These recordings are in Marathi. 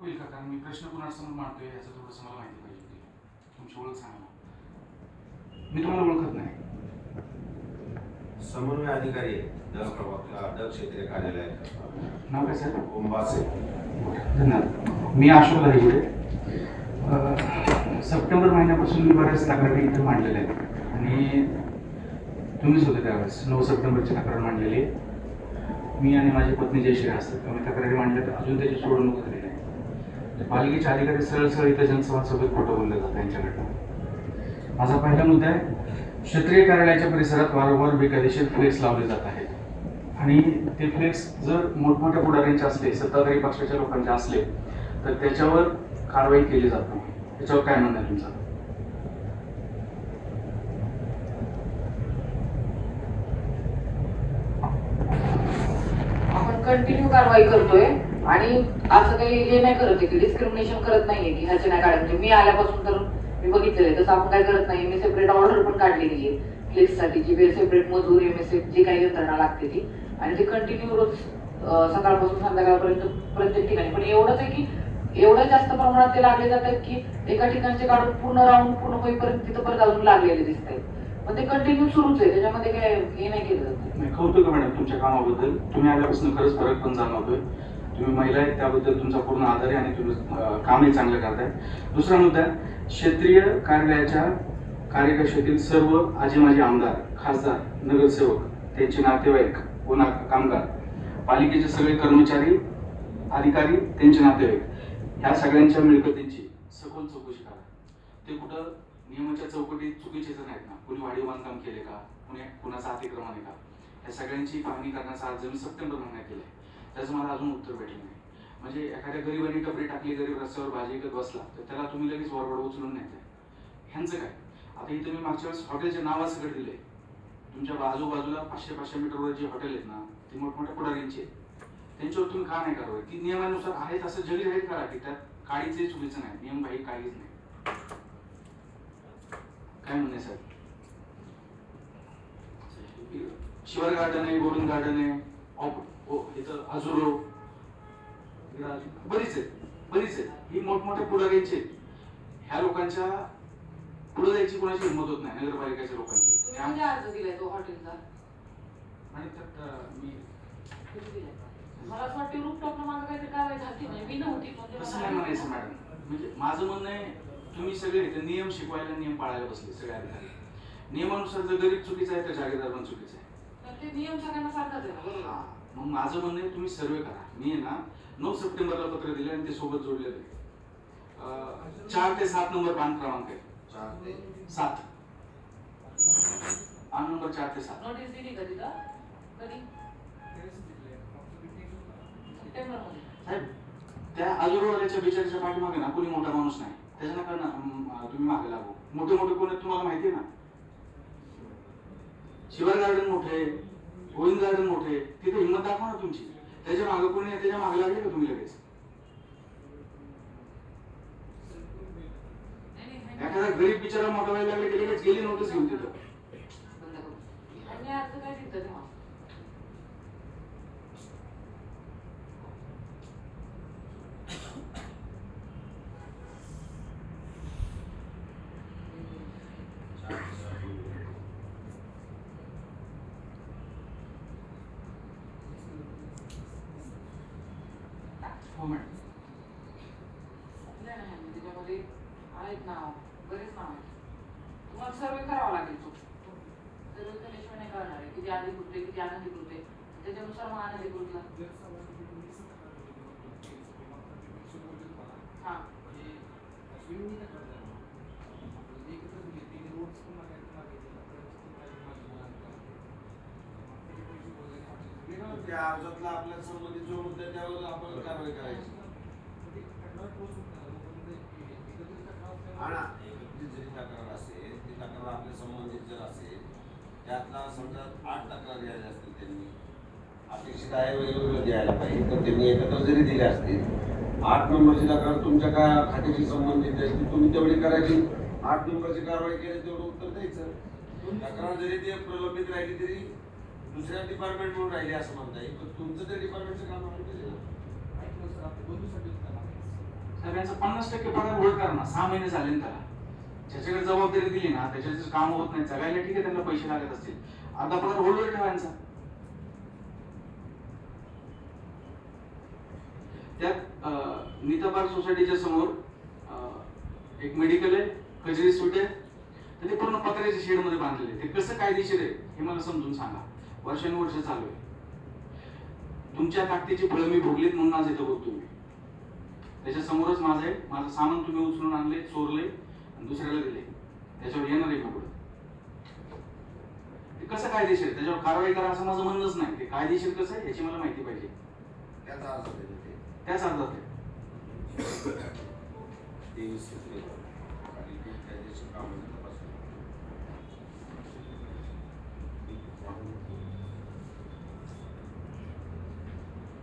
होईल का? कारण मी प्रश्न कुणासमोर मांडतोय याचं थोडंसं मला माहिती पाहिजे होती. तुमची ओळख सांगा. मी तुम्हाला ओळखत नाही. समन्वय अधिकारी क्षेत्रीय कार्यालयात नाव काय साहेब ओंबासे धन्यवाद. मी अशोक हरिगुडे सप्टेंबर महिन्यापासून मी बऱ्याच तक्रारी इथं मांडलेल्या आहेत. आणि तुम्हीच होते त्यावेळेस. नऊ सप्टेंबरची तक्रार मांडलेली आहे. मी आणि माझी पत्नी जयश्री असतात. आम्ही तक्रारी मांडल्या तर अजून त्याची सोडवणूक झालेली पालिकेच्या पालिकेचे अधिकारी सरळ सरळ इथं जनसभासभेत खोटं बोललं जातं त्यांच्याकडनं माझा पहिला मुद्दा आहे क्षेत्रीय कार्यालयाच्या परिसरात वारंवार बेकायदेशीर फ्लेक्स लावले जात आहेत. आणि ते फ्लेक्स जर मोठमोठ्या पुढाऱ्यांचे असले सत्ताधारी पक्षाच्या लोकांचे असले तर त्याच्यावर कारवाई केली जात नाही. त्याच्यावर काय म्हणणं आहे तुमचं? आपण कंटिन्यू कारवाई करतोय. आणि असं काही हे नाही करत की डिस्क्रिमिनेशन करत नाहीये की ह्याचे नाही काढत म्हणजे मी आल्यापासून तर मी बघितलेलं तसं आपण काय करत नाही. मी सेपरेट ऑर्डर पण काढलेली आहे फ्लेक्ससाठी जी सेपरेट मजूर एम एस एफ जी काही यंत्रणा लागते ती. आणि ते कंटिन्यू रोज सकाळपासून संध्याकाळपर्यंत प्रत्येक ठिकाणी. पण एवढंच आहे की एवढं जास्त प्रमाणात ते लागले जातात की एका ठिकाणचे काढून पूर्ण राऊंड पूर्ण होईपर्यंत तिथं परत अजून लागलेले दिसत आहेत पण ते कंटिन्यू सुरूच आहे. त्याच्यामध्ये काय हे नाही केलं जात. कौतुक मॅडम तुमच्या कामाबद्दल. तुम्ही आल्यापासून खरंच फरक पण जाणवतोय. तुम्ही महिला आहेत त्याबद्दल तुमचा पूर्ण आदर आहे आणि तुम्ही कामही चांगलं करताय. दुसरा मुद्दा क्षेत्रीय कार्यालयाच्या कार्यकक्षेतील सर्व आजी माजी आमदार खासदार नगरसेवक त्यांचे नातेवाईक व ना कामगार पालिकेचे सगळे कर्मचारी अधिकारी त्यांचे नातेवाईक ह्या सगळ्यांच्या मिळकतींची सखोल चौकशी करा. ते कुठं नियमाच्या चौकटीत चुकीचे जण नाहीत ना कुणी वाढीव बांधकाम केले का कुणी कुणाचा अतिक्रमण आहे का या सगळ्यांची पाहणी करण्याचा आज जमीन सप्टेंबर महिन्यात केलाय. त्याचं मला अजून उत्तर भेटलं नाही. म्हणजे एखाद्या गरीबाने टपरी टाकली गरीब रस्त्यावर भाजी विकत बसला तर त्याला तुम्ही लगेच वरवड उचलून नेताय. ह्यांचं काय? आता इथे मी मागच्या वेळेस हॉटेलचे नाव सगळं दिले तुमच्या आजूबाजूला पाचशे पाचशे मीटरवर जे हॉटेल आहेत ना ती मोठमोठ्या पुढाऱ्यांची आहेत. त्यांच्यावर तुम्ही का नाही कारवाई? ती नियमानुसार आहेत असं जरी आहेत करा की त्यात काहीच चुकीचं नाही. नियम बाई काहीच नाही. काय म्हणणे साहेब शिवर गार्डन आहे गोविंद गार्डन आहे ऑप- ओ- इथं अजुरो बरीच आहेत बरीच आहेत. ही मोठमोठ्या पुढाऱ्यांची आहेत. ह्या लोकांच्या पुढे जायची कोणाची हिंमत होत नाही नगरपालिकेच्या लोकांची. तुम्ही म्हणजे अर्ज दिलाय तो हॉटेलचा? आणि त्यात, अं, मी किती दिलाय? मला असं वाटतं रूपटॉपला माझं काहीतरी कारवाई झाली नाही मी नव्हती म्हणजे तसं मला नाही म्हणायचं मॅडम. म्हणजे माझं म्हणणं आहे तुम्ही सगळे इथे नियम शिकवायला नियम पाळायला बसले सगळे अधिकारी. नियमानुसार जर गरीब चुकीचा आहे तर जागीरदार पण चुकीचा आहे. तर ते नियम सगळ्यांना सारखाच आहे ना बरोबर? हा. मग माझं म्हणणं आहे तुम्ही सर्वे करा. मी आहे ना नऊ सप्टेंबरला पत्र दिले आणि ते सोबत जोडलेलं आहे. चार ते सात नंबर पान क्रमांक आहे. चार ते सात. पान नंबर चार ते सात. नोटीस दिली का तिथं? कधी? सप्टेंबरमध्ये. साहेब त्या आजूबाजूच्या बिचारीच्या पाठीमागे ना कोणी मोठा माणूस नाही. त्याच्या नका तुम्ही मागे लागू. मोठे मोठे कोण आहेत तुम्हाला माहिती आहे ना? शिवार गार्डन मोठे गोविंद गार्डन मोठे तिथे हिंमत दाखवा ना तुमची. त्याच्यामागे कोणी त्याच्यामागे लागले का तुम्ही लगेच? एखादा गरीब बिचारा मोठा व्हायला लागले की लगेच गेली नोटीस घेऊन तिथं. हो मॅडम नाही, त्याच्यामध्ये आहेत नाव बरेच नाव आहेत. तुम्हाला सर्वे करावा लागेल तो. सर्वे केल्याशिवाय नाही कळणार आहे. किती अधिकृत आहे किती अनधिकृत आहे. त्याच्यानुसार मग अनधिकृतला हा. त्या अर्जातला आपल्या संबंधित जो मुद्दा त्यावर आपण कारवाई करायची. आणा. जरी तक्रार असेल ती तक्रार आपल्या संबंधित जर असेल त्यातला समजा आठ तक्रार द्यायच्या असतील त्यांनी. अपेक्षित आहे वेगवेगळं द्यायला पाहिजे तर त्यांनी एकत्र जरी दिले असतील आठ नंबरची तक्रार तुमच्या काय खात्याशी संबंधित आहे ती तुम्ही तेवढी करायची. आठ नंबरची कारवाई केली तेवढं उत्तर द्यायचं. तक्रार जरी ते प्रलंबित राहिली तरी दुसऱ्या डिपार्टमेंट म्हणून राहिली असं म्हणता येईल पण तुमचं त्या डिपार्टमेंटचं काम आपण केलं सगळ्यांचं पन्नास टक्के पगार होल्ड करा ना सहा महिने झाले ना त्याला. ज्याच्याकडे जबाबदारी दिली ना त्याच्याचे काम होत नाही. जगायला ठीक आहे त्यांना पैसे लागत असतील. आता पगार होल्डवर ठेवायचा. त्यात अं, सोसायटीच्या समोर एक मेडिकल आहे कजरी सुट आहे. तर ते पूर्ण पत्र्याच्या शेडमध्ये बांधलेले. ते कसं कायदेशीर आहे हे मला समजून सांगा. वर्षानुवर्ष चालू आहे. तुमच्या ताकदीची फळं मी भोगलीत म्हणून आज इथं बघतो तुम्ही त्याच्या समोरच माझं आहे माझं सामान तुम्ही उचलून आणले चोरले आणि दुसऱ्याला दिले त्याच्यावर येणार आहे पुढे ते कसं कायदेशीर? त्याच्यावर कारवाई करा असं माझं म्हणणंच नाही ते कायदेशीर कसं आहे याची मला माहिती पाहिजे त्याचा ते. त्याच अर्थात आहे तेवीस सूत्रे आणि ते कायदेशीर कामाची तपासणी.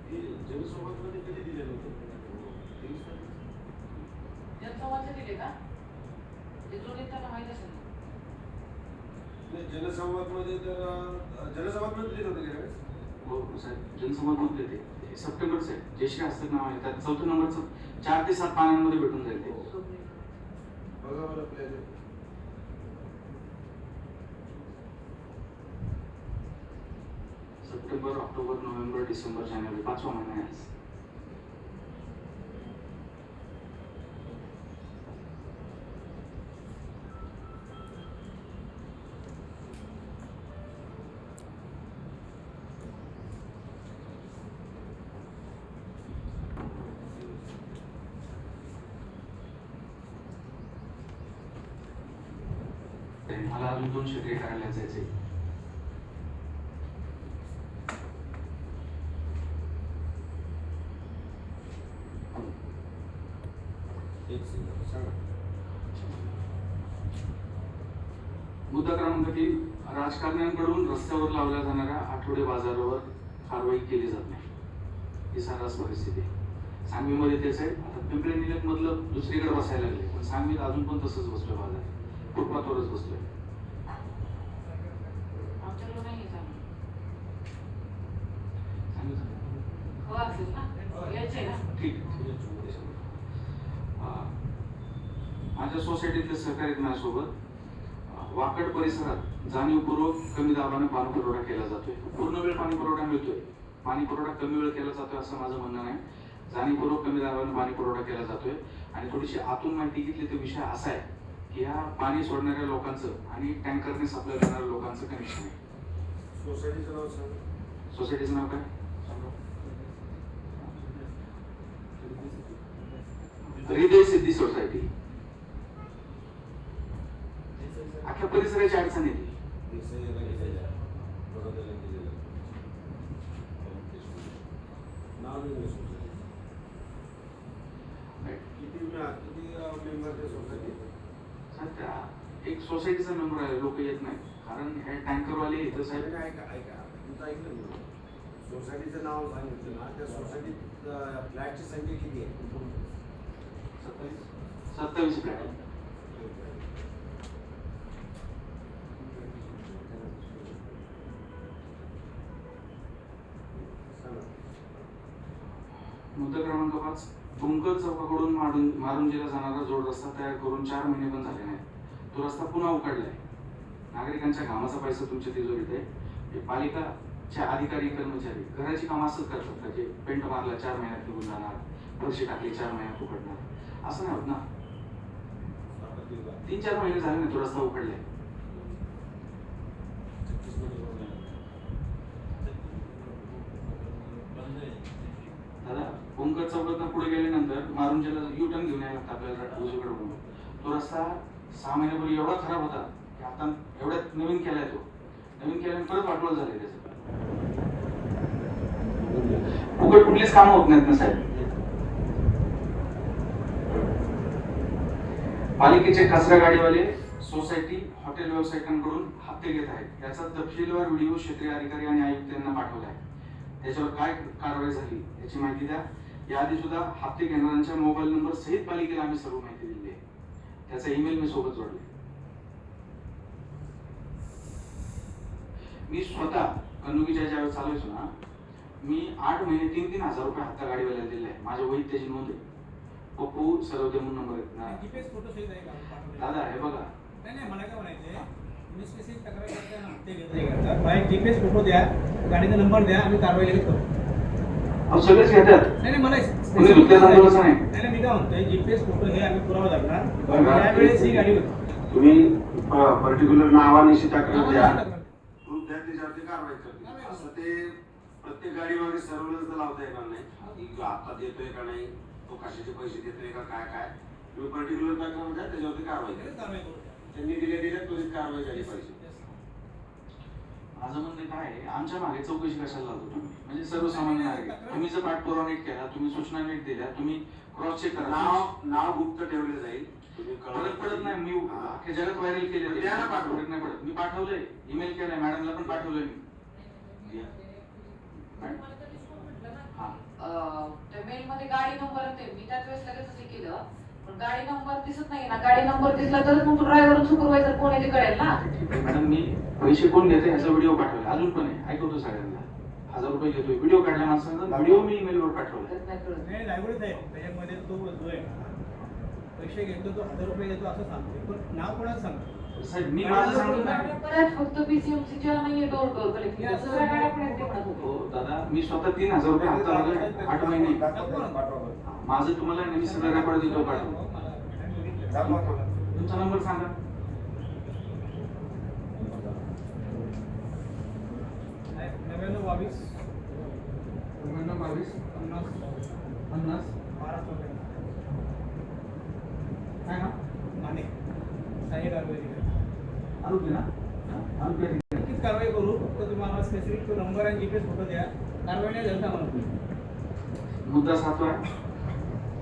हे जनसंवादमध्ये कधी दिलेलं होतं? जनसंवादचे दिले का? ते जोडीत त्यांना माहीत असेल. ना. नाही, जनसंवादमध्ये तर होतं हो साहेब जनसंवाद मधले ते. सप्टेंबरचं आहे जयश्री हस्तक नाव आहे. त्यात चौथ्या नंबरचं चार ते सात पानांमध्ये भेटून जाईल ते. बघा बरं आपल्या सप्टेंबर ऑक्टोबर नोव्हेंबर डिसेंबर जानेवारी पाचवा महिना आहे क्षेत्रीय मुद्दा क्रमांक तीन. राजकारण्यांकडून रस्त्यावर लावल्या जाणाऱ्या आठवडे बाजारावर कारवाई केली जात नाही. ही सर्रास परिस्थिती सांगवीमध्ये तेच आहे. आता पिंपळे निलक मधलं दुसरीकडे बसायला लागले. पण सांगवीत अजून पण तसंच बसलोय बाजार फुटपाथवरच बसलोय आमच्याकडे नाही आहे चांगलं. सांगवीत- हो असेल ना यायचे ना ठीक अं, माझ्या सोसायटीतले सहकारी माझ्यासोबत. अं, वाकड परिसरात जाणीवपूर्वक कमी दाबाने पाणी पुरवठा केला जातोय. पूर्ण वेळ पाणी पुरवठा मिळतोय. पाणी पुरवठा कमी वेळ केला जातोय असं माझं म्हणणं नाही. जाणीवपूर्वक कमी दाबाने पाणी पुरवठा केला जातोय. आणि थोडीशी आतून माहिती घेतली तर विषय असा आहे की ह्या पाणी सोडणाऱ्या लोकांचं आणि टँकरने सप्लाय करणाऱ्या लोकांचं कनेक्शन आहे. सोसायटीचं नाव सोसायटीचं नाव काय? हृदय सिद्धी सोसायटी. अख्ख्या परिसराची अडचण येते. नाव किती मेंबर सोसायटीत एक सोसायटीचा मेंबर आहे लोक येत नाही कारण हे टँकरवाले इथं साहेब. साहेब ऐका ऐका. तुमचं ऐकलं सोसायटीचं नाव सांगितलं ना त्या सोसायटीत फ्लॅटची संख्या किती आहे? सत्तावीस सत्तावीस मुद्दा क्रमांक पाच. बुंकर चौकाकडून मारून दिला जाणारा जोड रस्ता तयार करून चार महिने पण झाले नाही तो रस्ता पुन्हा उकडलाय नागरिकांच्या घामाचा पैसा तुमच्या तिजोरीत आहे. हे पालिकाच्या अधिकारी कर्मचारी घराची कामं असंच करतात जे पेंट मारला चार महिन्यात निघून जाणार फरशी टाकली चार महिन्यात उकडणार असं नाही होत ना. तीन चार महिने झाले ना तो रस्ता? दादा बुंकर चौकातनं पुढे गेल्यानंतर मारुंजीला यू टर्न घेऊन यायला लागतं आपल्याला उजवीकडे वळून. तो रस्ता सहा महिन्यापूर्वी एवढा खराब होता की आता एवढ्यात नवीन केलाय तो नवीन केल्याने परत वाटवळ झाले त्याचं फुकट कुठलीच कामं होत नाहीत ना साहेब पालिकेचे कचरा गाडीवाले सोसायटी हॉटेल व्यावसायिकांकडून हप्ते घेत आहेत. याचा तपशीलवार व्हिडिओ क्षेत्रीय अधिकारी आणि आयुक्त यांना पाठवला आहे त्याच्यावर काय कारवाई झाली याची माहिती द्या. याआधी सुद्धा हप्ते घेणाऱ्यांच्या मोबाईल नंबर सहित पालिकेला आम्ही सर्व माहिती दिली आहे. त्याचा ईमेल मी सोबत जोडले. मी स्वतः कन्नुकीच्या ज्यावेळेस चालवायचो ना मी आठ महिने तीन तीन हजार रुपये हप्ता गाडीवाल्याला दिला आहे माझ्या वहीत त्याची नोंद आहे. पप्पू म्हणून नंबर आहे ना. जीपीएस फोटो सहित आहे का? दादा हे बघा. नाही नाही मला काय तक्रार ते एक जीपीएस फोटो द्या गाडीचा नंबर द्या आम्ही कारवाई लगेच करू. अहो सगळेच घेतात. नाही नाही मला कोणी दुसऱ्या नंबरचं नाही. नाही नाही, मी काय म्हणतोय जीपीएस फोटो हे आम्ही पुरावा. त्यावेळेस ही गाडी होती. तुम्ही पर्टिक्युलर नावानिशी तक्रार द्या. नावानिशी तक्रार. प्रूफ द्या त्याच्यावरती कारवाई करते. असं ते प्रत्येक गाडीमागे सर्वच लावता येणार नाही. आता देतोय का नाही? तो कशाचे पैसे देतोय का काय काय? तुम्ही पर्टिक्युलर तक्रार द्या त्याच्यावरती कारवाई करा. त्यांनी दिले दिले त्वरित कारवाई झाली पाहिजे. माझं म्हणणं काय आहे आमच्या मागे चौकशी कशाला लावतो तुम्ही? म्हणजे सर्वसामान्य नागरिक. तुम्ही जर पाठपुरावा नीट केला तुम्ही सूचना नीट दिल्या तुम्ही क्रॉस चेक करा. नाव नाव गुप्त ठेवले जाईल. तुम्ही फरक पडत नाही मी हा. जगात व्हायरल केले ते. द्या ना पाठवून. फरक नाही पडत. मी पाठवलंय. ईमेल केलाय मॅडमला पण पाठवलंय मी. हा. मेल मध्ये गाडी नंबर ते मी त्याच वेळेस लगेच हे केलं. पण गाडी नंबर दिसत नाही ना. गाडी नंबर दिसला तरच मग ड्रायव्हर सुपरवायझर कोण आहे ते कळेल ना. मॅडम मी पैसे कोण घेते ह्याचा व्हिडिओ पाठवला. अजून पण आहे. ऐकवतो सगळ्यांना. हजार रुपये घेतोय. व्हिडिओ काढला माणसाचा व्हिडिओ मी ईमेलवर पाठवला. पैसे घेतो तो हजार रुपये घेतो असं सांगतो पण नाव कोणाचं सांगतो साहेब मी माझं सांगतो ना. बऱ्याच फक्त पीसीएमसी च्या नाहीये डोर डोर कलेक्शन सगळ्या गाड्या पण आहेत ते म्हणत होते हो दादा मी स्वतः तीन हजार रुपये हप्ता भरलाय आठ महिने. माझं तुम्हाला नेहमी सगळं रेकॉर्ड देतो पाठवून तुमचा नंबर सांगा. नव्याण्णव बावीस. नव्याण्णव बावीस पन्नास पन्नास. बारा चौदा काय ना माने. कारवाई नक्कीच कारवाई करू. फक्त तुम्हाला स्पेसिफिक तो नंबर आणि जीपीएस फोटो द्या. कारवाई नाही झाली आम्हाला तुम्ही मुद्दा सातवा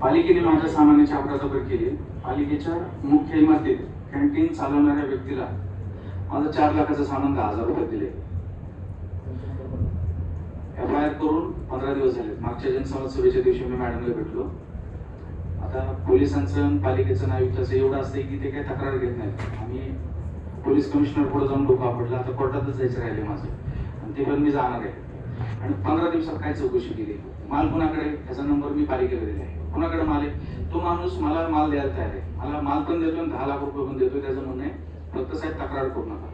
पालिकेने माझ्या सामानाची अफरातफर केली. पालिकेच्या मुख्य इमारतीत कॅन्टीन चालवणाऱ्या व्यक्तीला माझं चार लाखाचं सामान दहा हजार रुपये दिले. एफ आय आर करून पंधरा दिवस झाले. मागच्या जनसंवाद सभेच्या दिवशी मी मॅडमला भेटलो. आता पोलिसांचं पालिकेचं नाव असं एवढं असतं की ते काही तक्रार घेत नाहीत. आम्ही पोलीस कमिशनर पुढे जाऊन डोकं आपडलं आता कोर्टातच जायचं राहिले माझं. आणि ते पण मी जाणार आहे. आणि पंधरा दिवसात काय चौकशी केली? माल कुणाकडे? त्याचा नंबर मी पालिकेला दिला आहे. कुणाकडे माल आहे? तो माणूस मला माल द्यायला तयार आहे. मला माल पण देतोय आणि दहा लाख रुपये पण देतोय त्याचं म्हणणं आहे फक्त साहेब तक्रार करू नका.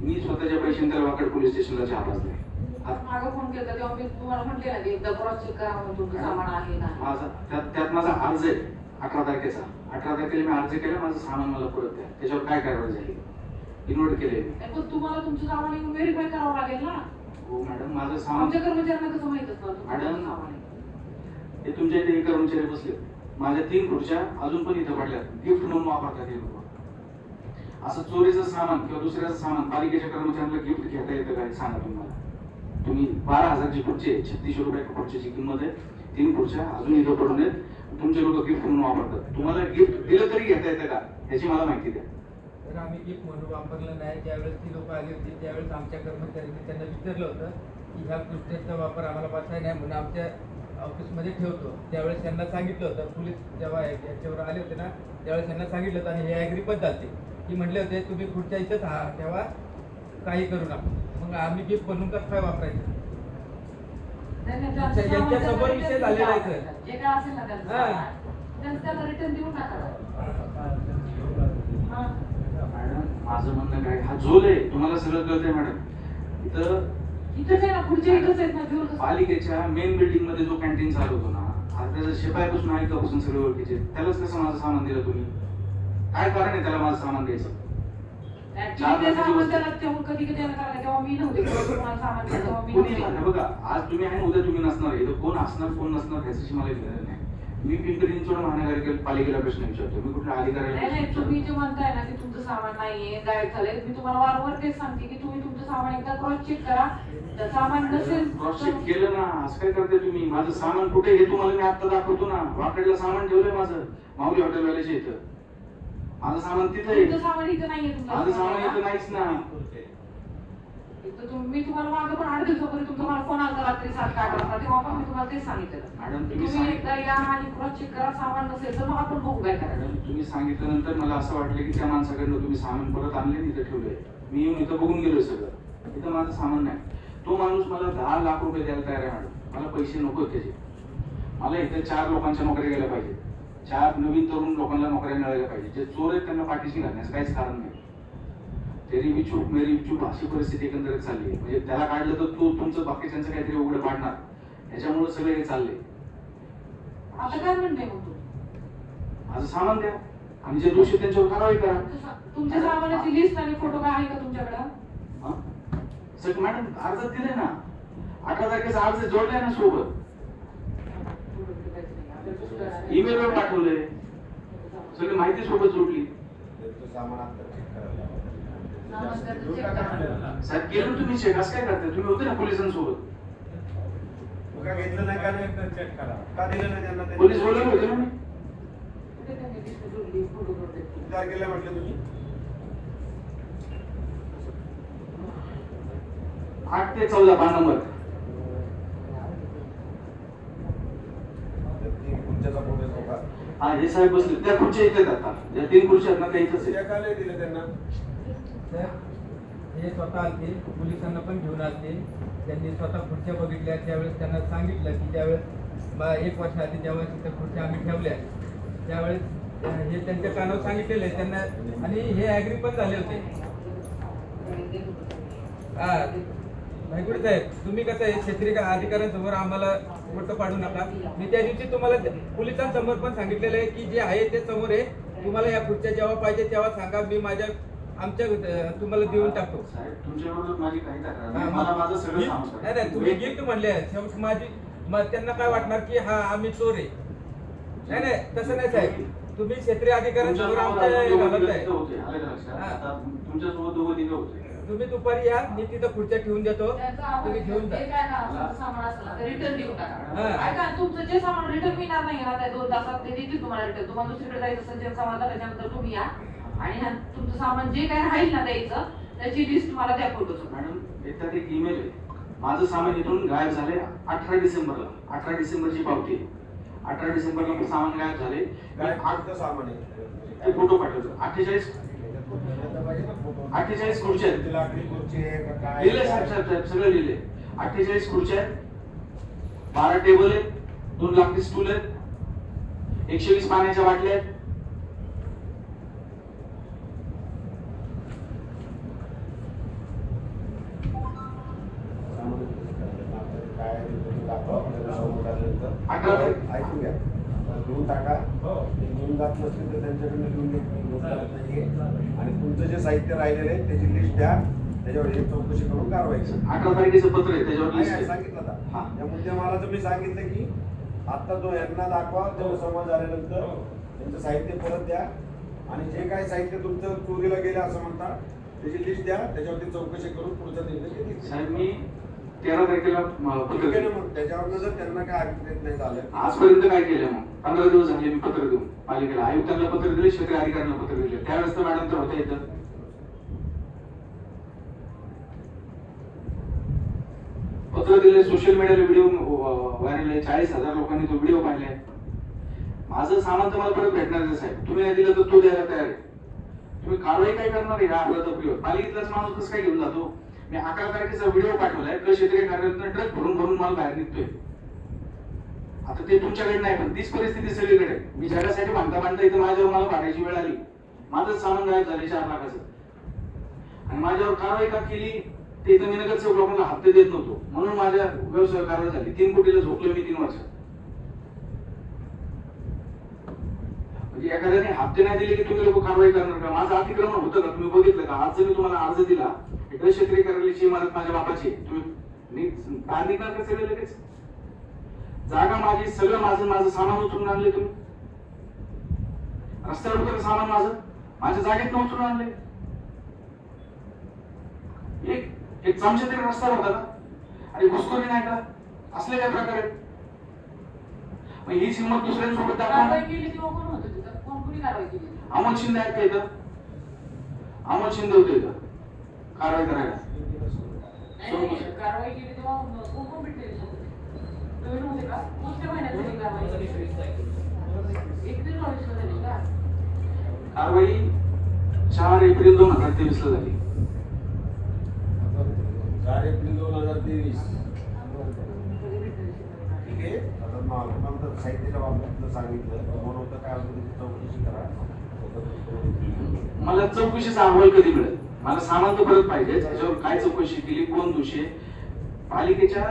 मी स्वतःच्या पैशाने त्याला वाकड पोलीस स्टेशनला चहा पाजले माझा त्यात माझा अर्ज आहे. अठरा तारखेचा. अठरा तारखेला मी अर्ज केला माझं सामान मला परत द्या. त्याच्यावर काय कारवाई झाली? इन्व्हर्ट केले नाही, पण तुम्हाला तुमचं सामान व्हेरीफाय करावं लागेल ना? हो मॅडम माझं सामान आमच्या कर्मचाऱ्यांना कसं माहीत असणार तुमचं मॅडम. सामान आहे हे तुमच्या इथे हे कर्मचारी बसले माझ्या तीन खुर्च्या अजून पण इथं पडल्या. गिफ्ट म्हणून वापरतात हे लोक. असं चोरीचं सामान किंवा दुसऱ्याचं सामान पालिकेच्या कर्मचाऱ्यांना गिफ्ट घेता येतं काय सांगा तुम्हाला. तुम्ही बारा हजारची खुर्ची आहे. छत्तीसशे रुपये खुर्चीची किंमत आहे. तीन खुर्च्या अजून इथं पडून आहेत. तुमचे लोक गिफ्ट म्हणून वापरतात. तुम्हाला गिफ्ट दिलं तरी घेता येतं का? याची मला माहिती द्या. तर आम्ही गिफ्ट म्हणून वापरलं नाही. ज्यावेळेस ती लोक आली होती त्यावेळेस आमच्या कर्मचाऱ्यांनी त्यांना विचारलं होतं की ह्या पुस्तकाचा वापर आम्हाला बसाय नाही म्हणून आमच्या ऑफिसमध्ये ठेवतो. त्यावेळेस त्यांना सांगितलं होतं पोलीस जेव्हा याच्यावर आले होते ना त्यावेळेस त्यांना सांगितलं होतं आणि हे ॲग्री पण झालते. की म्हटले होते तुम्ही पुढच्या इथंच आहात तेव्हा काही करू नका. मग आम्ही गिफ्ट बनवून कसं काय वापरायचं? विषय झालेला आहे, सर. जे काय असेल ना त्यांचं हा. त्यांचं रिटर्न हा. माझं म्हणणं काय हा झोल आहे. तुम्हाला सगळं कळतंय मॅडम. इथं इथंच आहे ना पुढच्या इथंच आहेत ना पालिकेच्या मेन बिल्डिंगमध्ये जो कॅन्टीन चालवतो ना आता त्याचं शिपाईपासून ऐकापासून सगळे ओळखीचे त्यालाच कसं माझं सामान दिलं तुम्ही? काय कारण आहे त्याला माझं सामान द्यायचं? ते लाखाची सामान वस्तू. त्याला तेव्हा कधी कधी याला करायला तेव्हा मी नव्हते. तुम्हाला सामान द्यायचं, तेव्हा मी कोणी नव्हते. बघा आज तुम्ही आहे उद्या तुम्ही नसणार. इथं कोण असणार कोण नसणार ह्याच्याशी मला घेणं नाही. मी पिंपरी चिंचवड महानगरपालिकेला पालिकेला प्रश्न विचारतो मी कुठल्या नाही नाही तुम्ही? जे म्हणताय ना की तुमचं सामान नाहीये गायब झालंय. मी तुम्हाला वारंवार तेच सांगते की तुम्ही तुमचं सामान एकदा क्रॉस चेक करा. जर सामान नसेल क्रॉस तर- चेक केलं ना असं काय करते तुम्ही? माझं सामान कुठे हे तुम्हाला मी आता दाखवतो ना. वाकडला सामान ठेवलंय माझं. माऊली हॉटेल वाल्याच्या इथं. माझं सामान तिथं तुमचं सामान इथं नाहीये माझं सामान इथं नाहीच ना. इथं तुम- मी तुम्हाला मागं पण आठ दिवसापूर्वी तुमचा मला फोन आला रात्री सात आठ वाजता. तेव्हा पण मी तुम्हाला तेच सांगितलं. मॅडम तुम्ही तुम्ही सांगितलं एकदा या आणि क्रॉस चेक करा सामान नसेल तर मग आपण बघू काय करायचं. मॅडम तुम्ही सांगितल्यानंतर मला असं वाटलं की त्या माणसाकडनं तुम्ही सामान परत आणले आणि इथं ठेवलंय. मी येऊन इथं बघून गेलोय सगळं. इथं माझं सामान नाही. तो माणूस मला दहा लाख रुपये द्यायला तयार आहे मॅडम. मला पैसे नको त्याचे. मला इथे चार लोकांच्या नोकऱ्या गेल्या पाहिजे चार नवीन तरुण लोकांना नोकऱ्या मिळाल्या पाहिजे जे चोर आहेत त्यांना पाठीशी घालण्याचं काहीच कारण नाही. तेरी बी चूक मेरी बी चूक अशी परिस्थिती एकंदरीत चालली आहे. म्हणजे त्याला काढलं तर तू तुमचं बाकीच्यांचं काहीतरी उघडं पाडणार. त्याच्यामुळे सगळे हे चालले. आता काय माझं सामान द्या. आणि जे दोषी त्यांच्यावर कारवाई करा. तुमच्या सामानाची लिस्ट आणि फोटो काय आहे का तुमच्याकडे? हा? सर मॅडम अर्ज दिले ना. अठरा तारखेचा अर्ज जोडलाय ना सोबत. ईमेल वर पाठवलंय. सगळी माहिती सोबत जोडली. साहेब केलं तुम्ही चेक असं काय करताय? तुम्ही होते ना पोलिसांसोबत? नाही चेक करा दिलं नाही त्यांना पोलीस बोलवले होते ना मी ते चौदा list जोडली, photo जोडले? किती तारखेला म्हटलं तुम्ही आठ ते चौदा पाच नंबर तर ती खुर्च्याचा फोटो येतो का हा हे साहेब बसले. त्या खुर्च्या इथेच आता या तीन खुर्च्या आहेत ना त्या इथंच त्या आहे दिलं त्यांना. तर हे स्वतः आलते. पोलिसांना पण घेऊन आलते. त्यांनी स्वतः खुर्च्या बघितल्या. त्यावेळेस त्यांना सांगितलं की ज्यावेळेस बा एक वर्ष आधी ज्यावेळेस तिथं खुर्च्या आम्ही ठेवल्या. त्यावेळेस हे त्यांच्या कानावर सांगितलेलं आहे. त्यांना आणि हे ॲग्री पण झाले होते. हा. साहेब तुम्ही कसं आहे क्षेत्रीय अधिकाऱ्यांसमोर आम्हाला मोठं पाडू नका. मी त्या दिवशी तुम्हाला पोलिसांसमोर पण सांगितलेलं आहे की जे आहे ते समोर आहे. तुम्हाला या खुर्च्या जेव्हा पाहिजे तेव्हा सांगा. मी माझ्या आमच्या तुम्हाला देऊन टाकतो. नाही. नाही तुम्ही गिफ्ट म्हणले. माझी मग त्यांना काय वाटणार की हा आम्ही चोर आहे? नाही नाही तसं नाही साहेब. तुम्ही क्षेत्रीय अधिकाऱ्यांसमोर आमच्या घालत आहे तुमच्यासोबत दोघं तिघं होते. तुम्ही दुपारी या मी तिथं खुर्च्या ठेवून देतो. तुम्ही घेऊन जा. रिटर्न हा. ऐका तुमचं जे सामान रिटर्न मिळणार नाही ना त्या दोन तासात ते देतील तुम्हाला रिटर्न तुम्हाला दुसरीकडे जायचं असेल जे सामान तर त्याच्यानंतर तुम्ही या. आणि तुमचं सामान जे काय राहील ना द्यायचं त्याची लिस्ट मला द्या फोटो मॅडम याच्यात एक ईमेल आहे. माझं सामान इथून गायब झाले अठरा डिसेंबरला. अठरा डिसेंबरची पावती. अठरा डिसेंबरला सामान गायब झाले कोणतं सामान आहे. ते फोटो पाठवतो. अठ्ठेचाळीस अठ्ठेचाळीस खुर्च्या आहेत. लाकडी खुर्ची आहे का काय? लिहिले साहेब साहेब साहेब सगळं लिहिले. अठ्ठेचाळीस खुर्च्या आहेत. बारा टेबल आहेत. दोन लाकडी स्टूल आहेत. एकशे वीस पाण्याच्या बाटल्या आहेत. काय आहे ते तुम्ही दाखवा. आपल्याला समोर आल्यानंतर. अठरा तारीख. ऐकून घ्या लिहून टाका ते घेऊन जात नसतील तर त्यांच्याकडे लिहून घेत मी नाहीये. आणि तुमचं जे साहित्य राहिलेलं आहे त्याची लिस्ट द्या त्याच्यावर एक चौकशी करून कारवाई अठरा तारखेचं पत्र आहे त्याच्यावर सांगितलं ना त्या मुद्द्यामाला तुम्ही सांगितलं की आता जो यांना दाखवा तो समज झाल्यानंतर त्यांचं साहित्य परत द्या आणि जे काही साहित्य तुमचं चोरीला गेलं असं म्हणता त्याची लिस्ट द्या त्याच्यावरती चौकशी करून पुढचा निर्णय घेतील. तेरा तारखेला पत्र जर त्यांना काय अभिप्रेत नाही झालं. आजपर्यंत काय केलं मग? पंधरा दिवस झाले मी पत्र देऊन. पालिकेला आयुक्तांना पत्र दिले क्षेत्रीय अधिकाऱ्यांना पत्र दिले. त्यावेळेस तर मॅडम तर होत्या इथं. पत्र दिले सोशल मीडियाला व्हिडिओ व्हायरल आहे. चाळीस हजार लोकांनी तो व्हिडिओ पाहिलाय. माझं सामान तर मला परत भेटणार नाही साहेब. तुम्ही नाही दिलं तर तो द्यायला तयार आहे. तुम्ही कारवाई काय करणार आहे या अपराधाप्रिवर पालिकेतलाच माणूस कसं काय घेऊन जातो? मी अकरा तारखेचा व्हिडिओ पाठवलाय. क क्षेत्रीय कार्यालयातून ट्रक भरून भरून माल बाहेर निघतोय. आता ते तुमच्याकडे नाही पण तीच परिस्थिती सगळीकडे मी जगासाठी बांधता बांधता इथं माझ्यावर मला भाडायची वेळ आली. माझंच सामान गायब झाले चार लाखाचं. आणि माझ्यावर कारवाई का केली? ते इथं मी नगरसेवक लोकांना हप्ते देत नव्हतो. म्हणून माझ्या व्यवसाय कारवाई झाली. तीन कोटीला झोपलो मी तीन वर्ष. म्हणजे एखाद्याने हप्ते नाही दिले की तुम्ही लोक कारवाई करणार का? माझं अतिक्रमण होतं का? तुम्ही बघितलं का? आज जर मी तुम्हाला अर्ज दिला इकडे क्षेत्रीय कार्यालयाची इमारत माझ्या बापाची. तुम्ही बाहेर निघणार का सगळे लगेच. जागा माझी सगळं माझं माझं सामान उचलून आणले तुम्ही. रस्त्यावर का सामान माझं. माझ्या जागेत उचलून आणले. एक एक चमचा तरी रस्त्यावर होता का आणि घुसखोरी नाही का? असले काय प्रकार आहेत? मग ही हिंमत दुसऱ्यांसोबत अमोल शिंदे आहेत का इथं? अमोल शिंदे होते इथं. कारवाई करायला. कारवाई केली तेव्हा कोण कोण भेटले तुम्ही नव्हते का? कोणत्या महिन्यात झाली कारवाई एकवीस बावीसला झाली का? कारवाई चार एप्रिल दोन हजार तेवीस ला झाली. चार एप्रिल दोन हजार तेवीस. ठीक आहे? आता साहित्याच्या बाबतीतलं सांगितलं. होतं काय होतं चौकशी करा. मला चौकशीचा अहवाल कधी मिळेल? मला सामान तर परत पाहिजे त्याच्यावर काय चौकशी केली कोण दोषी आहे? पालिकेच्या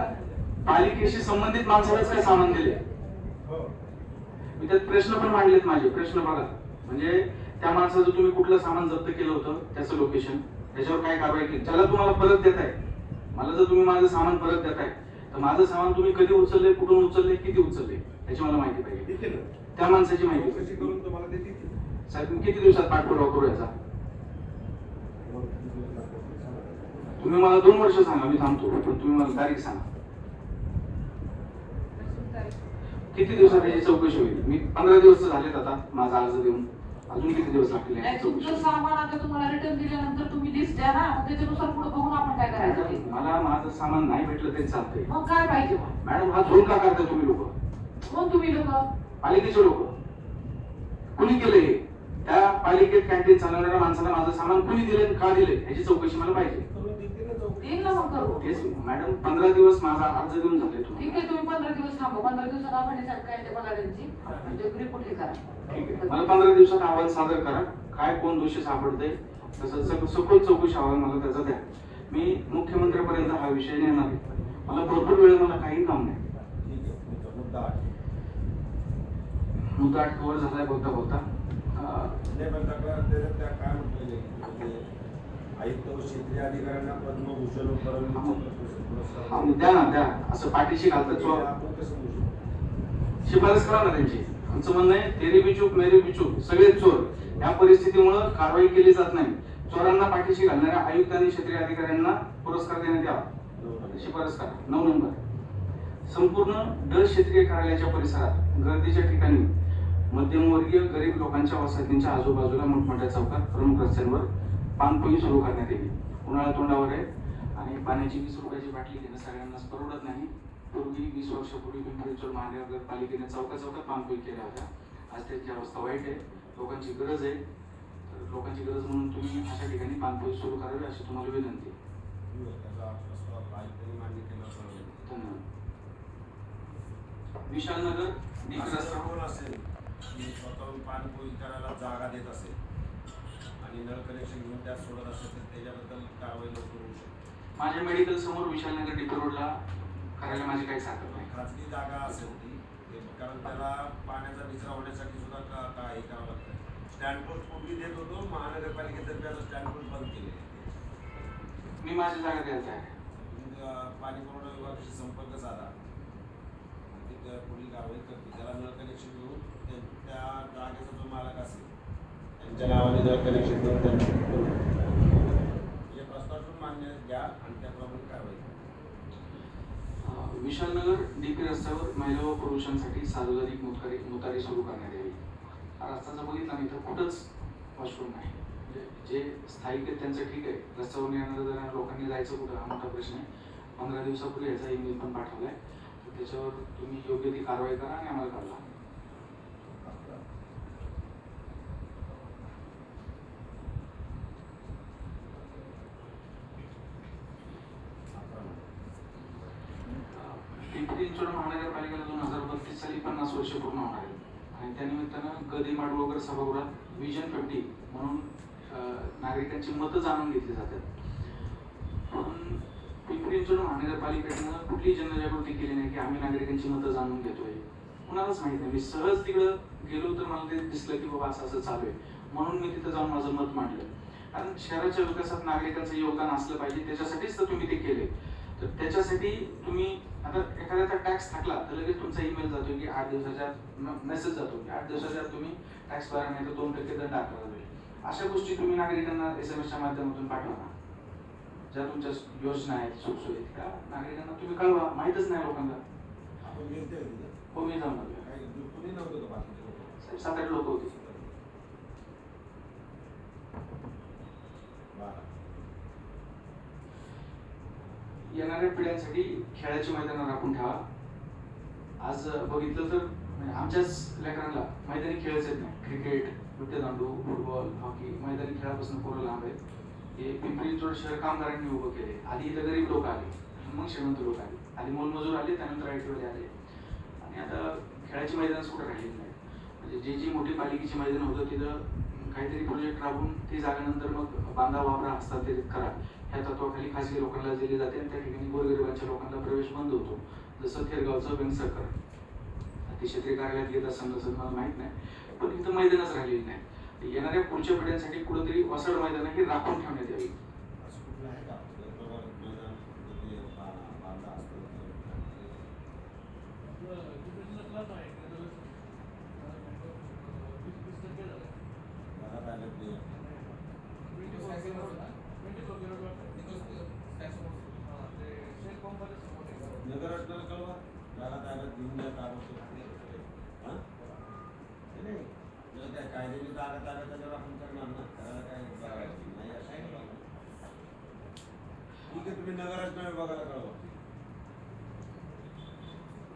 पालिकेशी संबंधित माणसालाच काय सामान दिले हो. मी त्यात प्रश्न पण मांडलेत माझे प्रश्न बघा. म्हणजे त्या माणसाचं तुम्ही कुठलं सामान जप्त केलं होतं त्याचं लोकेशन त्याच्यावर काय कारवाई केली? त्याला तुम्हाला परत देताय मला जर तुम्ही माझं सामान परत देताय तर माझं सामान तुम्ही कधी उचलले कुठून उचलले किती उचलले याची मला माहिती पाहिजे. त्या माणसाची माहिती पाहिजे. करून तुम्हाला देतील साहेब किती दिवसात पाठपुरावा करू याचा मग किती दिवस लागतात ते सांगा. तुम्ही मला दोन वर्ष सांगा मी थांबतो. पण तुम्ही मला तारीख सांगा. किती दिवसात याची चौकशी होईल? मी पंधरा दिवस झालेत आता माझा अर्ज देऊन. अजून किती दिवस लागतील तुमचं सामान आता तुम्हाला रिटर्न दिल्यानंतर तुम्ही लिस्ट द्या ना. त्याच्यानुसार पुढे बघून आपण काय करायचं ते. मला माझं सामान नाही भेटलं तरी चालतंय. मग काय पाहिजे मग? मॅडम हा झोन का करताय तुम्ही लोक. मग तुम्ही लोक? पालिकेचे लोक. कुणी केलं हे? त्या पालिकेत कॅन्टीन चालवणाऱ्या माणसाला माझं सामान कुणी दिले आणि का दिले याची चौकशी मला पाहिजे. करून देतील ना चौकशी. येईल ना मग करू. तेच मॅडम पंधरा दिवस माझा अर्ज देऊन झाले ठीक आहे तुम्ही पंधरा दिवस थांबा. पंधरा दिवसात आपण साहेब काय ते बघा त्यांची. म्हणजे रिपोर्ट हे करा. ठीक आहे. मला पंधरा दिवसात अहवाल सादर करा. काय कोण दोषी सापडते तसं सख- सखोल चौकशी अहवाल मला त्याचा द्या. मी मुख्यमंत्र्यापर्यंत हा विषय नेणार आहे. मला भरपूर वेळ मला काही काम नाही. ठीक आहे. तुमचा मुद्दा आहे. मुद्दा आठ कव्हर झालाय बोलता बोलता त्या काय म्हटलेलं की म्हणजे आयुक्त क्षेत्रीय अधिकाऱ्यांना पद्मभूषण द्या ना द्या. असं पाठीशी घालतात आपण कसं म्हणू? शिफारस करा ना त्यांची. आमचं म्हणणं आहे तेरे बी चूक मेरे बी चूक सगळेच चोर. या परिस्थितीमुळे कारवाई केली जात नाही. चोरांना पाठीशी घालणाऱ्या आयुक्त आणि क्षेत्रीय अधिकाऱ्यांना पुरस्कार देण्यात यावा. शिफारस करा. नऊ नंबर. संपूर्ण ड क्षेत्रीय कार्यालयाच्या परिसरात गर्दीच्या ठिकाणी मध्यमवर्गीय गरीब लोकांच्या वसाहतींच्या आजूबाजूला मोठमोठ्या चौकात प्रमुख रस्त्यांवर पानपोई सुरू करण्यात येईल. उन्हाळा तोंडावर आहे आणि पाण्याची वीस रुपयाची बाटली घेणं सगळ्यांनाच परवडत नाही. पूर्वी वीस वर्षापूर्वी पिंपरी चिंचवड महानगरपालिकेने चौका चौकात पानपोई केल्या होत्या. आज त्याची अवस्था वाईट आहे. लोकांची गरज आहे. तर लोकांची गरज म्हणून तुम्ही अशा ठिकाणी पानपोई सुरू करावी अशी तुम्हाला विनंती आहे. त्याचा नगर आयुक्तांनी विशालनगर की स्वतःहून पाणपोई करायला जागा देत असेल आणि नळ कनेक्शन घेऊन त्यात सोडत असेल तर त्याच्याबद्दल कारवाई लवकर होऊ शकते माझ्या मेडिकल समोर विशालनगर डीपी रोडला करायला माझी काही साधन नाही. खाजगी जागा असेल ती ते- कारण त्याला पाण्याचा निचरा होण्यासाठी सुद्धा का का हे करावं लागतं? स्टँड पोस्ट पूर्वी देत होतो महानगरपालिकेतर्फे आता स्टँड पोस्ट बंद केले. मी माझी जागा द्यायला आहे. पाणी पुरवठा विभागाशी संपर्क साधा. ते पुढील कारवाई करते त्याला नळ कनेक्शन घेऊन त्या जागेचा जो मालक असेल त्यांच्या नावाने जर कनेक्शन करून त्यांना प्रस्ताव तुम्ही मान्य घ्या आणि त्याप्रमाणे कारवाई विशालनगर डीपी रस्त्यावर महिला व पुरुषांसाठी सार्वजनिक मोतारी मोतारी सुरू करण्यात यावी. हा रस्ता जर बघितला नाही तर कुठंच वॉशरूम नाही. म्हणजे जे स्थायिक आहेत त्यांचं ठीक आहे. रस्त्यावर येणाऱ्या जाणाऱ्या लोकांनी जायचं कुठं हा मोठा प्रश्न आहे. पंधरा दिवसापूर्वी याचा ईमेल पण पाठवला तर त्याच्यावर तुम्ही योग्य ती कारवाई करा आणि आम्हाला कळवा. चिंचवड महानगरपालिकेला दोन हजार बत्तीस साली पन्नास वर्ष पूर्ण होणार आहेत. आणि त्यानिमित्तानं गदी माडगोळकर सभागृहात विजन फिफ्टी म्हणून नागरिकांची मतं जाणून घेतली जातात. पण पिंपरी चिंचवड महानगरपालिकेनं कुठली जनजागृती केली नाही की आम्ही नागरिकांची मतं जाणून घेतोय. कुणालाच माहीत नाही. मी सहज तिकडं गेलो तर मला ते दिसलं की बाबा असं असं चालू आहे. म्हणून मी तिथं जाऊन माझं मत मांडलं. कारण शहराच्या विकासात नागरिकांचं योगदान असलं पाहिजे. त्याच्यासाठीच तर तुम्ही ते केले. तर त्याच्यासाठी तुम्ही आता एखाद्याचा टॅक्स थकला तर लगेच तुमचा ईमेल जातो की आठ दिवसाच्या मेसेज जातो. की आठ दिवसाच्या तुम्ही टॅक्स भरा नाही तर दोन टक्के दंड आकारला जाईल. अशा गोष्टी तुम्ही नागरिकांना एस एम एसच्या माध्यमातून पाठवा ना. ज्या तुमच्या योजना आहेत सुखसुविधा त्या नागरिकांना तुम्ही कळवा. माहीतच नाही लोकांना? हो मी जाऊन सात आठ लोक होते बारा. येणाऱ्या पिढ्यांसाठी खेळाची मैदानं राखून ठेवा. आज बघितलं तर म्हणजे आमच्याच लेकरांना मैदानी खेळच येत नाही. क्रिकेट विट्टेदांडू फुटबॉल हॉकी मैदानी खेळापासून पोरं लांब आहेत. हे पिंपरी चिंचवड शहर कामगारांनी उभं केले आधी इथं गरीब लोक आले मग श्रीमंत लोक आले. आधी मोलमजूर आले त्यानंतर आयटीवाले आले. आणि आता खेळाची मैदान कुठं राहिलेली नाही म्हणजे जे जी मोठी पालिकेची मैदान होतं तिथं काहीतरी प्रोजेक्ट राबून ते जागानंतर मग बांधा वापरा हस्तांतरित करा. ह्या तत्वाखाली खासगी लोकांना दिली जाते आणि त्या ठिकाणी गोरगरिबांच्या लोकांना प्रवेश बंद होतो. जसं थेरगावचं वेंगसरकर ती क्षेत्रीय कार्यालयात घेत असताना जसं मला माहीत नाही पण इथं मैदानच राहिलेली नाही. येणाऱ्या पुढच्या पिढ्यांसाठी कुठंतरी वसड मैदान ही राखून ठेवण्यात यावी असं कुठलं आहे का बरोबर मैदान कधी बा- बांधलं असतं घरात आलं ते नगररत्नाला कळवा घरात आलं घेऊन द्या ताबडतोब हां ते नाही जर काय कायद्याने जागा तागा त्याच्यावर आपण करणार ना त्याला काय करायचं नाही असं आहे का? ठीक आहे तुम्ही नगररत्ना विभागाला कळवा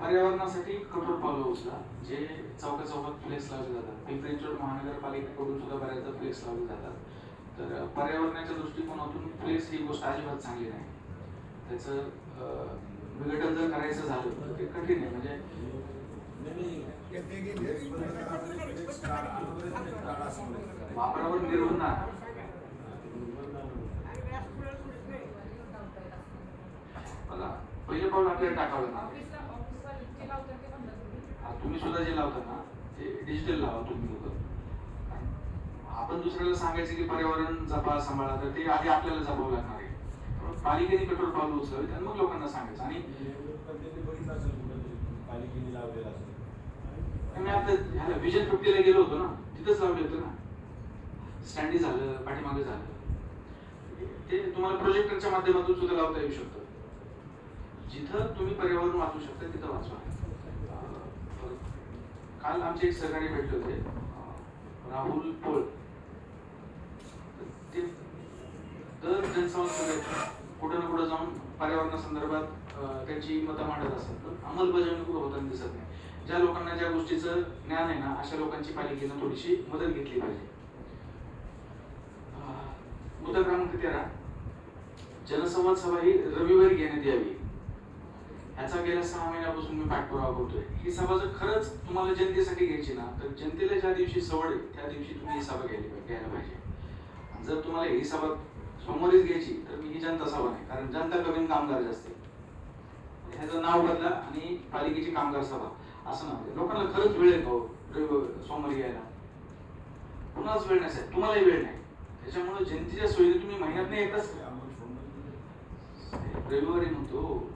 पर्यावरणासाठी कठोर पावलं उचला जे चौका चौकात फ्लेक्स लावले जातात. पिंपरी चिंचवड महानगरपालिकेकडून सुद्धा बऱ्याचदा फ्लेक्स लावले जातात. तर पर्यावरणाच्या दृष्टिकोनातून फ्लेक्स ही गोष्ट अजिबात चांगली नाही. त्याचं विघटन जर करायचं झालं तर ते कठीण आहे. म्हणजे वापरावर निर्बंध बघा पहिलं पाऊल आपल्याला टाकावं लागणार. हा, जे लावता ना ते डिजिटल लावा तुम्ही लोक. आपण दुसऱ्याला सांगायचं की पर्यावरण जपा सांभाळा तर ते आधी आपल्याला जपावं लागणार आहे. पालिकेने कठोर पाऊल उचलावे आणि मग लोकांना सांगायचं. आणि लावलेलं मी आता ह्याला विजन फिफ्टीला गेलो होतो ना तिथंच लावले होते ना. स्टँडी झालं पाठीमागे झालं. ते तुम्हाला प्रोजेक्टरच्या माध्यमातून सुद्धा लावता येऊ शकतं. जिथं तुम्ही पर्यावरण वाचू शकता तिथं वाचवा. काल आमचे एक सहकारी भेटले होते राहुल पोळ. ते दर जनसंवाद कुठं ना कुठं जाऊन पर्यावरणासंदर्भात संदर्भात त्यांची मतं मांडत असतात. पण अंमलबजावणी कुठं होताना दिसत नाही. ज्या लोकांना ज्या गोष्टीचं ज्ञान आहे ना अशा लोकांची पालिकेनं थोडीशी मदत घेतली पाहिजे. अं, मुद्दा क्रमांक तेरा जनसंवाद सभा ही रविवारी घेण्यात यावी. ह्याचा गेल्या सहा महिन्यापासून मी पाठपुरावा करतोय. ही सभा जर खरंच तुम्हाला जनतेसाठी घ्यायची ना तर जनतेला ज्या दिवशी सवड आहे त्या दिवशी तुम्ही ही सभा घ्यायला पाहिजे- घ्यायला पाहिजे. जर तुम्हाला ही सभा सोमवारीच घ्यायची तर मी ही जनता सभा नाही कारण जनता कमी कामगार जास्त आहे. ह्याचं नाव बदला आणि पालिकेची कामगार सभा असं ना लोकांना खरंच वेळ आहे भाऊ सोमवारी यायला. पुन्हाच वेळ नाही साहेब. तुम्हालाही वेळ नाही. त्याच्यामुळे जनतेच्या सोयीने तुम्ही महिन्यात नाही येतच रविवारी म्हणतो.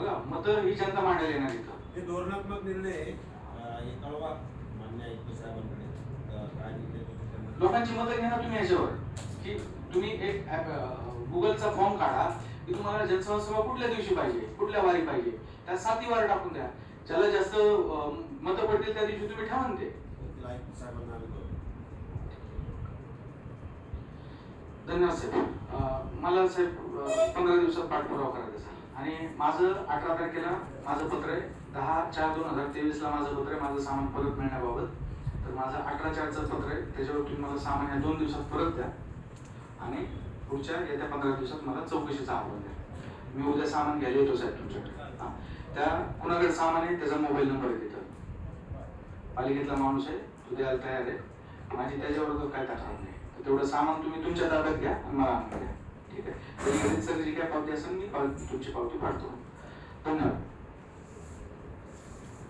बघा मत ही जनता मांडायला येणार इथं. हे धोरणात्मक निर्णय हे कळवा मान्य आयुक्त साहेबांकडे. तर काय निर्णय घेतो त्यांना लोकांची मतं घ्या ना तुम्ही याच्यावर. की तुम्ही एक गुगलचा फॉर्म काढा की तुम्हाला जनसंवाद सभा कुठल्या दिवशी पाहिजे कुठल्या वारी पाहिजे त्या साती वार टाकून द्या. ज्याला जास्त अं, मतं पडतील त्या दिवशी तुम्ही ठेवा ना ते तिला आयुक्त साहेबांना आम्ही करू. धन्यवाद साहेब. अं, मला साहेब अं, पंधरा दिवसात पाठपुरावा करायचा आहे. आणि माझं अठरा तारखेला माझं पत्र आहे. दहा चार दोन हजार तेवीसला माझं पत्र आहे. माझं सामान परत मिळण्याबाबत. तर माझं अठरा चारचं पत्र आहे. त्याच्यावर तुम्ही मला सामान ह्या दोन दिवसात परत द्या. आणि पुढच्या येत्या पंधरा दिवसात मला चौकशीचा अहवाल द्या. मी उद्या सामान घ्यायला येतो साहेब तुमच्याकडे. हां. त्या कुणाकडे सामान आहे त्याचा मोबाईल नंबर आहे तिथं. पालिकेतला माणूस आहे. तो द्यायला तयार आहे. माझी त्याच्याबरोबर काय तक्रार नाही. तेवढं सामान तुम्ही तुमच्या ताब्यात घ्या आणि मला आणून द्या. ठीक आहे. तरी सर जी काय पावती असेल मी पाव- तुमची पावती पाडतो. धन्यवाद.